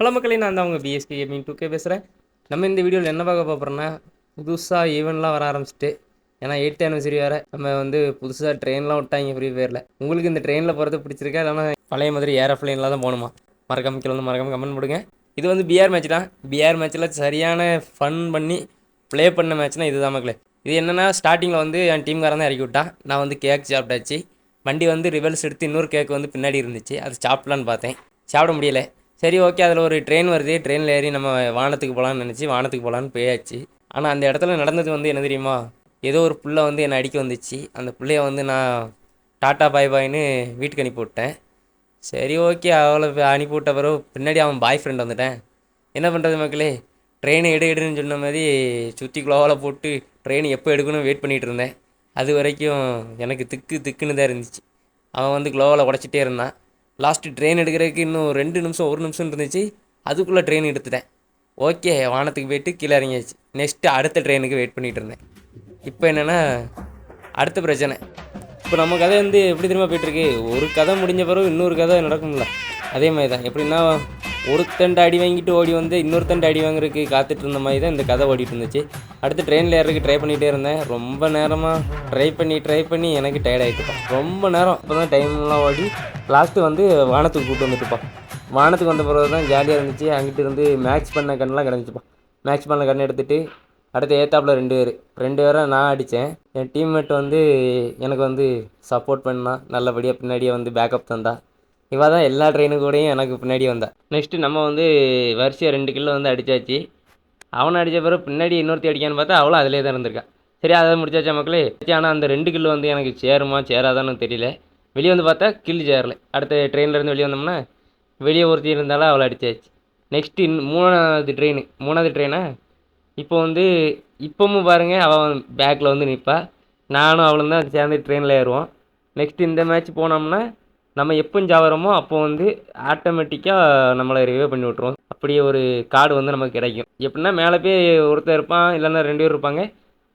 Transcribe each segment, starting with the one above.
Hello மக்களே நான் தான் உங்கள் பிஎஸ்பி கேமிங் டூ கே பேசுகிறேன் நம்ம இந்த வீடியோவில் என்ன பார்க்க போகிறோம்னா புதுசாக ஈவெண்ட்லாம் வர ஆரம்பிச்சிட்டு ஏன்னா எயிட் ஆனிவர்சரி வேறு நம்ம வந்து புதுசாக ட்ரெயின்லாம் விட்டாங்க ஃப்ரீ ஃபயரில் உங்களுக்கு இந்த ட்ரெயினில் போகிறது பிடிச்சிருக்கா? இல்லைனா பழைய மாதிரி ஏரோஃப்ளைனில் தான் போகணுமா? மறக்காம கீழே வந்து மறக்காம கமெண்ட் போடுங்க. இது வந்து பிஆர் மேட்ச் தான். பிஆர் மேட்ச்சில் சரியான ஃபன் பண்ணி ப்ளே பண்ண மேட்ச்னா இதுதான் மக்களே. இது என்னென்னா ஸ்டார்டிங்கில் வந்து என் டீம்காரன் தான் இறக்கி விட்டான். நான் வந்து கேக் சாப்பிட்டாச்சு. வண்டி வந்து ரிவல்ஸ் எடுத்து இன்னொரு கேக் வந்து பின்னாடி இருந்துச்சு. அது சாப்பிட்லான்னு பார்த்தேன். சாப்பிட முடியலை. சரி ஓகே அதில் ஒரு ட்ரெயின் வருது. ட்ரெயினில் ஏறி நம்ம வானத்துக்கு போகலான்னு நினச்சி வானத்துக்கு போகலான்னு போயாச்சு. ஆனால் அந்த இடத்துல நடந்தது வந்து என்ன தெரியுமா? ஏதோ ஒரு புள்ள வந்து என்னை அடிக்க வந்துச்சு. அந்த பிள்ளைய வந்து நான் டாட்டா பாய் பாய்னு வீட்டுக்கு அனுப்பி விட்டேன். சரி ஓகே அவளை அனுப்பி விட்ட பிறகு பின்னாடி அவன் பாய் ஃப்ரெண்ட் வந்துட்டேன். என்ன பண்ணுறது மக்களே? ட்ரெயின் எடு எடுன்னு சொன்ன மாதிரி சுற்றி குளோவால் போட்டு ட்ரெயின் எப்போ எடுக்கணும் வெயிட் பண்ணிகிட்டு இருந்தேன். அது வரைக்கும் எனக்கு திக்கு திக்குன்னு தான் இருந்துச்சு. அவன் வந்து குளோவால் உடச்சிட்டே இருந்தான். லாஸ்ட்டு ட்ரெயின் எடுக்கிறதுக்கு இன்னும் ரெண்டு நிமிஷம் ஒரு நிமிஷம் இருந்துச்சு. அதுக்குள்ளே ட்ரெயின் எடுத்துட்டேன். ஓகே வானத்துக்கு போயிட்டு கீழே இறங்கியாச்சு. நெக்ஸ்ட்டு அடுத்த ட்ரெயினுக்கு வெயிட் பண்ணிகிட்டு இருந்தேன். இப்போ என்னென்னா அடுத்த பிரச்சனை. இப்போ நம்ம கதை வந்து எப்படி தெரியுமா போயிட்டுருக்கு ஒரு கதை முடிஞ்ச பிறகு இன்னொரு கதை நடக்கும்ல. அதே மாதிரி தான் எப்படின்னா ஒருத்தண்ட அடி வாங்கிட்டு ஓடி வந்து இன்னொருத்தண்ட அடி வாங்குறதுக்கு காத்துட்டு இருந்த மாதிரி தான் இந்த கதை ஓடிட்டு இருந்துச்சு. அடுத்து ட்ரெயினில் ஏறதுக்கு ட்ரை பண்ணிகிட்டே இருந்தேன். ரொம்ப நேரமாக ட்ரை பண்ணி ட்ரை பண்ணி எனக்கு டயர்ட் ஆகிட்டுப்பா ரொம்ப நேரம். இப்போ தான் டைம்லாம் ஓடி லாஸ்ட்டு வந்து வானத்துக்கு கூப்பிட்டு வந்துட்டுப்பா. வானத்துக்கு வந்த பிறகு தான் ஜாலியாக இருந்துச்சு. அங்கிட்டு இருந்து மேட்ச் பண்ண கண்ணெலாம் கிடந்துச்சுப்பா. மேட்ச் பண்ண கண் எடுத்துகிட்டு அடுத்து ஏத்தாப்பில் ரெண்டு பேர். ரெண்டு பேரும் நான் அடித்தேன் என் டீம்மேட் வந்து எனக்கு வந்து சப்போர்ட் பண்ணான். நல்லபடியாக பின்னாடியே வந்து பேக்கப் தந்தா. இவள் தான் எல்லா ட்ரெயினு கூடயும் எனக்கு பின்னாடி வந்தா. நெக்ஸ்ட்டு நம்ம வந்து வரிசையாக ரெண்டு கிலோ வந்து அடித்தாச்சு அவனை அடித்த பிறகு பின்னாடி இன்னொருத்தி அடிக்கான்னு பார்த்தா அவளும் அதிலே தான் இருந்திருக்கா. சரி அதை முடிச்சாச்சா மக்களே? ஆனால் அந்த ரெண்டு கிலோ வந்து எனக்கு சேருமா சேராதான்னு தெரியல. வெளியே வந்து பார்த்தா கில் சேரல. அடுத்த ட்ரெயின்லேருந்து வெளியே வந்தோம்னா வெளியே ஒருத்தி இருந்தாலும் அவளை அடித்தாச்சு நெக்ஸ்ட்டு இன் மூணாவது ட்ரெயின் மூணாவது ட்ரெயினா இப்போ வந்து இப்போவும் பாருங்கள் அவன் பேக்கில் வந்து நிற்பா நானும் அவளும் தான் சேர்ந்து ட்ரெயினில் ஏறுவோம். நெக்ஸ்ட் இந்த மேட்ச் போனோம்னா நம்ம எப்போ சாவறோமோ அப்போ வந்து ஆட்டோமேட்டிக்காக நம்மளை ரிவே பண்ணி விட்ருவோம் அப்படியே ஒரு கார்டு வந்து நமக்கு கிடைக்கும். எப்படின்னா மேலே போய் ஒருத்தர் இருப்பான் இல்லைன்னா ரெண்டு பேர் இருப்பாங்க.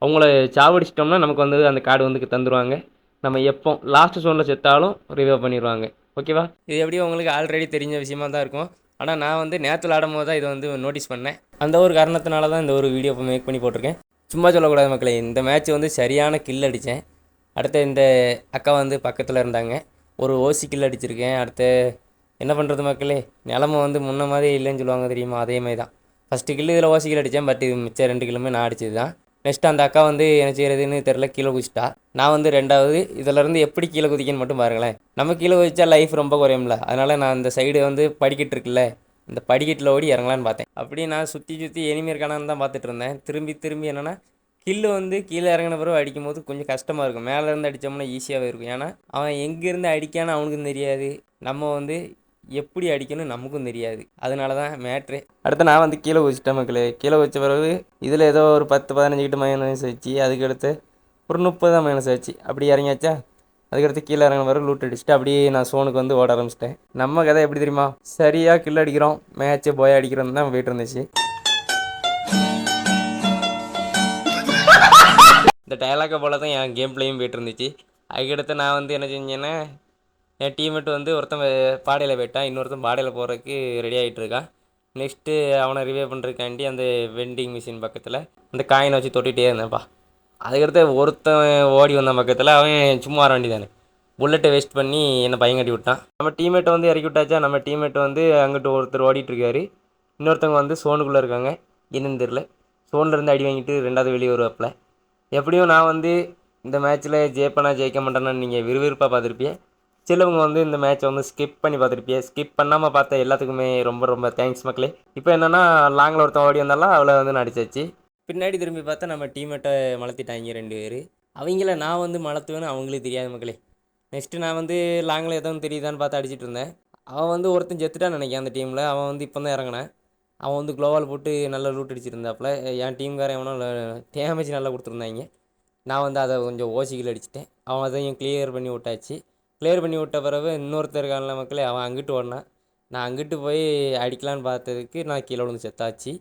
அவங்கள சாவடிச்சிட்டோம்னா நமக்கு வந்து அந்த கார்டு வந்து தந்துடுவாங்க நம்ம எப்போ லாஸ்ட் சோனில் செத்தாலும் ரிவே பண்ணிடுவாங்க ஓகேவா இது எப்படியும் உங்களுக்கு ஆல்ரெடி தெரிஞ்ச விஷயமா தான் இருக்கும். ஆனால் நான் வந்து நேற்று விளாடும் போது தான் இதை வந்து நோட்டீஸ் பண்ணேன். அந்த ஒரு காரணத்தினால தான் இந்த ஒரு வீடியோ மேக் பண்ணி போட்டிருக்கேன். சும்மா சொல்லக்கூடாது மக்களே இந்த மேட்ச் வந்து சரியான கில் அடித்தேன். அடுத்து இந்த அக்கா வந்து பக்கத்தில் இருந்தாங்க. ஒரு ஓசி கில் அடிச்சிருக்கேன் அடுத்து என்ன பண்ணுறது மக்களே? நிலமை வந்து முன்ன மாதிரி இல்லைன்னு சொல்லுவாங்க தெரியுமா? அதே மாதிரி தான். ஃபஸ்ட்டு கில்லு இதில் ஓசி கில் அடித்தேன் பட் இது மிச்சம் ரெண்டு கில்லுமே நான் அடிச்சது தான். நெக்ஸ்ட் அந்த அக்கா வந்து என்ன செய்கிறதுன்னு தெரில கீழே குதிச்சிட்டா. நான் வந்து ரெண்டாவது இதிலேருந்து எப்படி கீழே குதிக்கன்னு மட்டும் பாருங்களேன். நம்ம கீழே குதிச்சா லைஃப் ரொம்ப குறையும்ல. அதனால் நான் அந்த சைடு வந்து படிக்கிட்டு இருக்குல்ல இந்த படிக்கட்டில் ஓடி இறங்கலான்னு பார்த்தேன். அப்படி நான் சுற்றி சுற்றி எனிமி இருக்கானான்னு தான் பார்த்துட்டு இருந்தேன். திரும்பி திரும்பி என்னென்னா கில்லு வந்து கீழே இறங்கின பிறகு அடிக்கும் போது கொஞ்சம் கஷ்டமாக இருக்கும். மேலே இருந்து அடித்தோம்னா ஈஸியாகவே இருக்கும். ஏன்னா அவன் எங்கேருந்து அடிக்கான்னு அவனுக்கும் தெரியாது. நம்ம வந்து எப்படி அடிக்கணும் நமக்கும் தெரியாது. அதனால தான் மேட்ரு அடுத்து நான் வந்து கீழே வச்சுட்டேன் மக்களே. கீழே வச்ச பிறகு இதில் ஏதோ ஒரு பத்து பதினஞ்சு கிட்ட மைனஸ் வச்சு அதுக்கடுத்து ஒரு முப்பது தான் மைனஸ் ஆச்சு அப்படி இறங்கியாச்சா? அதுக்கடுத்து கீழே இறங்கின பிறகு லூட் அடிச்சுட்டு அப்படியே நான் சோனுக்கு வந்து ஓட ஆரம்பிச்சிட்டேன். நம்ம கதை எப்படி தெரியுமா? சரியாக கில் அடிக்கிறோம். மேட்ச்சை போய் அடிக்கிறோம் தான் போயிட்டு இருந்துச்சு. இந்த டயலாக்கை போல தான் என் கேம் பிளேயும் போயிட்டு இருந்துச்சு அதுக்கடுத்து நான் வந்து என்ன செஞ்சேன்னா என் டீம்மேட் வந்து ஒருத்தன் பாடையில் போயிட்டான். இன்னொருத்தன் பாடையில் போகிறதுக்கு ரெடி ஆகிட்டு இருக்கான் நெக்ஸ்ட்டு அவனை ரிவே பண்ணுறதுக்காண்டி அந்த வெண்டிங் மிஷின் பக்கத்தில் அந்த காயினை வச்சு தொட்டிகிட்டே இருந்தேன்ப்பா. அதுக்கடுத்து ஒருத்தன் ஓடி வந்த பக்கத்தில். அவன் சும்மா வர வேண்டியதானே புல்லட்டை வேஸ்ட் பண்ணி என்னை பையன் கட்டி விட்டான். நம்ம டீம்மேட்டை வந்து இறக்கி விட்டாச்சா? நம்ம டீம்மேட் வந்து அங்கிட்டு ஒருத்தர் ஓடிட்டுருக்காரு. இன்னொருத்தவங்க வந்து சோனுக்குள்ளே இருக்காங்க. என்னன்னு தெரில சோன்லேருந்து அடி வாங்கிட்டு ரெண்டாவது வெளியே வருவாப்பில். எப்படியும் நான் வந்து இந்த மேட்ச்சில் ஜெயிப்பேனா ஜெயிக்க மாட்டேன்னு நீங்கள் விறுவிறுப்பாக பார்த்துருப்பிய சிலவங்க வந்து இந்த மேட்ச்சை வந்து ஸ்கிப் பண்ணி பார்த்துருப்பிய ஸ்கிப் பண்ணாமல் பார்த்த எல்லாத்துக்குமே ரொம்ப ரொம்ப தேங்க்ஸ் மக்களே. இப்போ என்னென்னா லாங்கில் ஒருத்தன் ஓடி வந்தாலும் அவளை வந்து நான் பின்னாடி திரும்பி பார்த்தா நம்ம டீமேட்டை மலர்த்திட்டாங்க ரெண்டு பேர். அவங்கள நான் வந்து மலர்த்துவேன்னு அவங்களுக்கு தெரியாது மக்களே. நெக்ஸ்ட்டு நான் வந்து லாங்கில் எதுவும் தெரியுதான்னு பார்த்து அடிச்சிட்டு இருந்தேன். அவன் வந்து ஒருத்தன் செத்துட்டான்னு நினைக்கிறேன் அந்த டீமில் அவன் வந்து இப்போ தான் இறங்கினேன். அவன் வந்து க்ளோவால் போட்டு நல்லா லூட் அடிச்சிருந்தாப்புல. என் டீம்காரன் எவனோ டேமேஜ் நல்லா கொடுத்துருந்தாங்க. நான் வந்து அதை கொஞ்சம் ஓசிக்கில் அடிச்சிட்டேன். அவன் அதையும் கிளியர் பண்ணி விட்டாச்சு. கிளியர் பண்ணி விட்ட பிறகு இன்னொருத்தர் இருக்கான்ல மக்களே அவன் அங்கிட்டு ஓடினான். நான் அங்கிட்டு போய் அடிக்கலான்னு பார்த்ததுக்கு நான் கீழே விழுந்து செத்தாச்சு.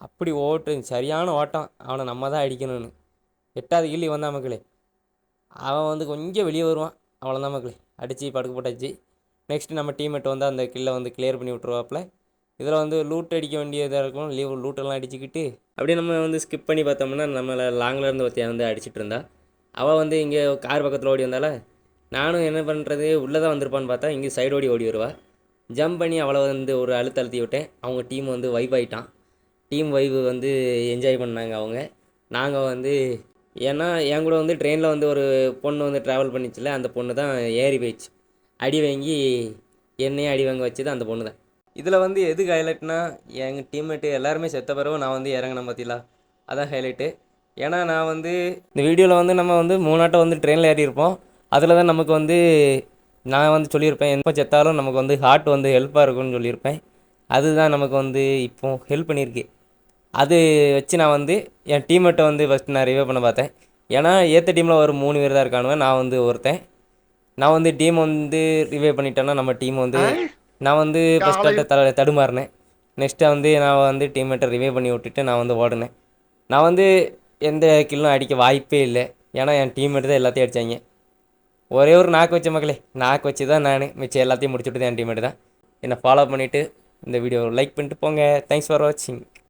அப்படி ஓட்டு சரியான ஓட்டம். அவனை நம்ம தான் அடிக்கணும்னு. எட்டாவது கிள்ளி வந்தான் மக்களே. அவன் வந்து கொஞ்சம் வெளியே வருவான். அவ்வளோதான் மக்களே. அடித்து படுக்க போட்டாச்சு. நெக்ஸ்ட் நம்ம டீம்மேட் வந்து அந்த கில்லை வந்து கிளியர் பண்ணி விட்ருவாப்புல இதில் வந்து லூட் அடிக்க வேண்டியதாக இருக்கும் லீவ் லூட்டெல்லாம் அடிச்சுக்கிட்டு அப்படியே நம்ம வந்து ஸ்கிப் பண்ணி பார்த்தோம்னா நம்மளை லாங்கில் இருந்து ஒருத்தைய வந்து அடிச்சிட்டு இருந்தா. அவள் வந்து இங்கே கார் பக்கத்தில் ஓடி வந்தால நானும் என்ன பண்ணுறது உள்ளே தான் வந்திருப்பான்னு பார்த்தா இங்கே சைடு ஓடி ஓடி வருவா. ஜம்ப் பண்ணி அவளை வந்து ஒரு அழுத்த அழுத்தி விட்டேன். அவங்க டீம் வந்து வைப் ஆகிட்டான் டீம் வைவு வந்து என்ஜாய் பண்ணாங்க அவங்க. நாங்கள் வந்து ஏன்னா என் கூட வந்து ட்ரெயினில் வந்து ஒரு பொண்ணு வந்து ட்ராவல் பண்ணிச்சுல அந்த பொண்ணு தான் ஏறி போயிடுச்சு. அடி வாங்கி என்னையும் அடி வாங்க வச்சது அந்த பொண்ணு தான். இதில் வந்து எது ஹைலைட்னா எங்கள் டீம்மேட்டு எல்லாருமே செத்த பிறகு நான் வந்து இறங்கினேன் பார்த்தீங்களா அதான் ஹைலைட்டு ஏன்னா நான் வந்து இந்த வீடியோவில் வந்து நம்ம வந்து மூணாட்டம் வந்து ட்ரெயினில் ஏறி இருப்போம் அதில் தான் நமக்கு வந்து நான் வந்து சொல்லியிருப்பேன் எப்போ செத்தாலும் நமக்கு வந்து ஹார்ட் வந்து ஹெல்ப்பாக இருக்கும்னு சொல்லியிருப்பேன். அதுதான் நமக்கு வந்து இப்போ ஹெல்ப் பண்ணியிருக்கு. அது வச்சு நான் வந்து என் டீம்மேட்டை வந்து ஃபஸ்ட் நான் ரிவே பண்ண பார்த்தேன். ஏன்னா ஏற்ற டீமில் ஒரு மூணு பேர் தான் இருக்கானுங்க நான் வந்து ஒருத்தன். நான் வந்து டீம் வந்து ரிவே பண்ணிட்டேன்னா நம்ம டீம் வந்து நான் வந்து ஃபஸ்ட்டு த தடுமாறினேன். நெக்ஸ்ட்டு வந்து நான் வந்து டீம்மேட்டை ரிவே பண்ணி விட்டுட்டு நான் வந்து ஓடினேன். நான் வந்து எந்த கில்லும் அடிக்க வாய்ப்பே இல்லை. ஏன்னா என் டீம்மேட் தான் எல்லாத்தையும் அடித்தாங்க ஒரே ஒரு நாக்கு வச்ச மக்களே. நாக்கு வச்சு தான் நான் மிச்சம் எல்லாத்தையும் முடிச்சுட்டு தான் என் டீம்மேட் தான். என்னை ஃபாலோ பண்ணிவிட்டு இந்த வீடியோ லைக் பண்ணிட்டு போங்க. தேங்க்ஸ் ஃபார் வாட்சிங்